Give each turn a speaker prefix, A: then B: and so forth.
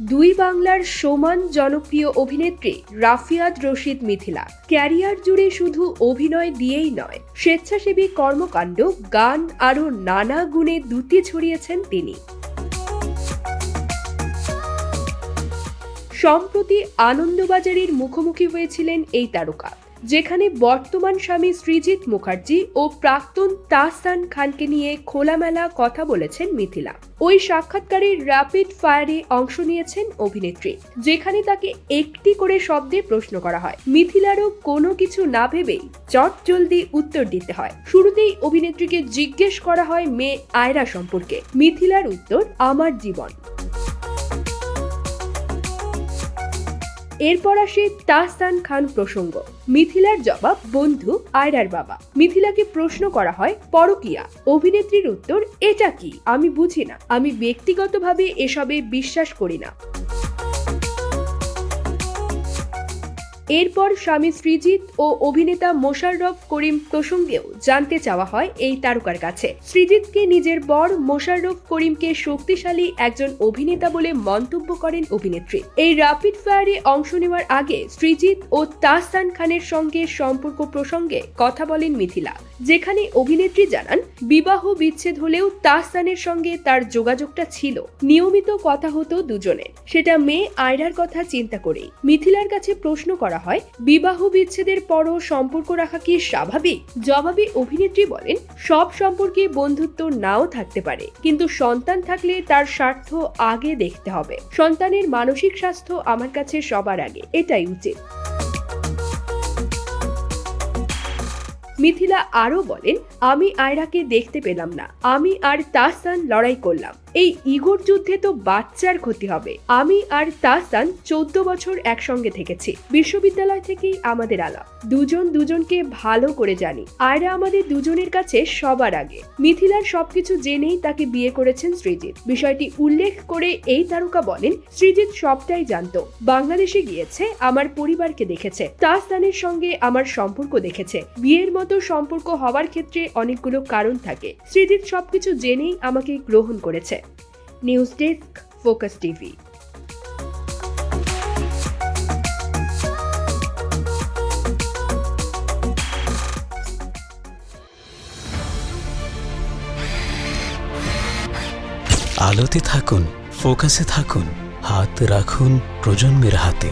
A: দুই বাংলার সমান জনপ্রিয় অভিনেত্রী রাফিয়াত রশিদ মিথিলা। ক্যারিয়ার জুড়ে শুধু অভিনয় দিয়েই নয়, স্বেচ্ছাসেবী কর্মকাণ্ড, গান আরও নানা গুণে দুটি ছড়িয়েছেন তিনি। সম্প্রতি আনন্দবাজারের মুখোমুখি হয়েছিলেন এই তারকা। যেখানে বর্তমান স্বামী সৃজিত মুখার্জি ও প্রাক্তন তাহসান খানকে নিয়ে খোলামেলা কথা বলেছেন মিথিলা। ওই সাক্ষাৎকারে র্যাপিড ফায়ারে অংশ নিয়েছেন অভিনেত্রী, যেখানে তাকে একটি করে শব্দে প্রশ্ন করা হয়। মিথিলারও কোনো কিছু না ভেবেই চট জলদি উত্তর দিতে হয়। শুরুতেই অভিনেত্রীকে জিজ্ঞেস করা হয় মেয়ে আয়রা সম্পর্কে। মিথিলার উত্তর, আমার জীবন। এরপর আসে তাহসান খান প্রসঙ্গ। মিথিলার জবাব, বন্ধু, আয়রার বাবা। মিথিলাকে প্রশ্ন করা হয়, পরকিয়া। অভিনেত্রীর উত্তর, এটা কি? আমি বুঝি না। আমি ব্যক্তিগতভাবে এসবে বিশ্বাস করি না। এরপর স্বামী সৃজিত ও অভিনেতা মোশাররফ করিম প্রসঙ্গেও জানতে চাওয়া হয় এই তারকার কাছে। সৃজিতকে নিজের বর মোশাররফ করিমকে শক্তিশালী একজন অভিনেতা বলে মন্তব্য করেন অভিনেত্রী। এই র্যাপিড ফায়ারে অংশ নেওয়ার আগে শ্রীজিৎ ও তাহসান খানের সঙ্গে সম্পর্ক প্রসঙ্গে কথা বলেন মিথিলা। যেখানে অভিনেত্রী জানান, বিবাহ বিচ্ছেদ হলেও তাহসানের সঙ্গে তার যোগাযোগটা ছিল। নিয়মিত কথা হতো দুজনের সেটা মেয়ে আয়রার কথা চিন্তা করেই। মিথিলার কাছে প্রশ্ন করা হয়। বিবাহ বিচ্ছেদের পরও সম্পর্ক রাখা কি স্বাভাবিক? জবাবে অভিনেত্রী বলেন, সব সম্পর্কে বন্ধুত্ব নাও থাকতে পারে, কিন্তু সন্তান থাকলে তার স্বার্থ আগে দেখতে হবে। সন্তানের মানসিক স্বাস্থ্য আমার কাছে সবার আগে, এটাই উচিত। মিথিলা আরও বলেন, আমি আয়রাকে দেখতে পেলাম না, আমি আর তাহসান লড়াই করলাম। এই ইগোর যুদ্ধে তো বাচ্চার ক্ষতি হবে। আমি আর তাহসান চোদ্দ বছর একসঙ্গে থেকেছি। বিশ্ববিদ্যালয় থেকেই আমাদের আলাপ দুজন দুজনকে ভালো করে জানি। আয়রা আমাদের দুজনের কাছে সবার আগে। মিথিলার সবকিছু জেনেই তাকে বিয়ে করেছেন সৃজিত বিষয়টি উল্লেখ করে এই তারকা বলেন সৃজিত সবটাই জানতো। বাংলাদেশে গিয়েছে, আমার পরিবারকে দেখেছে। তাহসানের সঙ্গে আমার সম্পর্ক দেখেছে। বিয়ের মতো সম্পর্ক হওয়ার ক্ষেত্রে অনেকগুলো কারণ থাকে। সৃজিত সবকিছু জেনেই আমাকে গ্রহণ করেছে। নিউজ ডেস্ক ফোকাস টিভি
B: আলোতে থাকুন ফোকাসে থাকুন হাত রাখুন প্রজন্মের হাতে।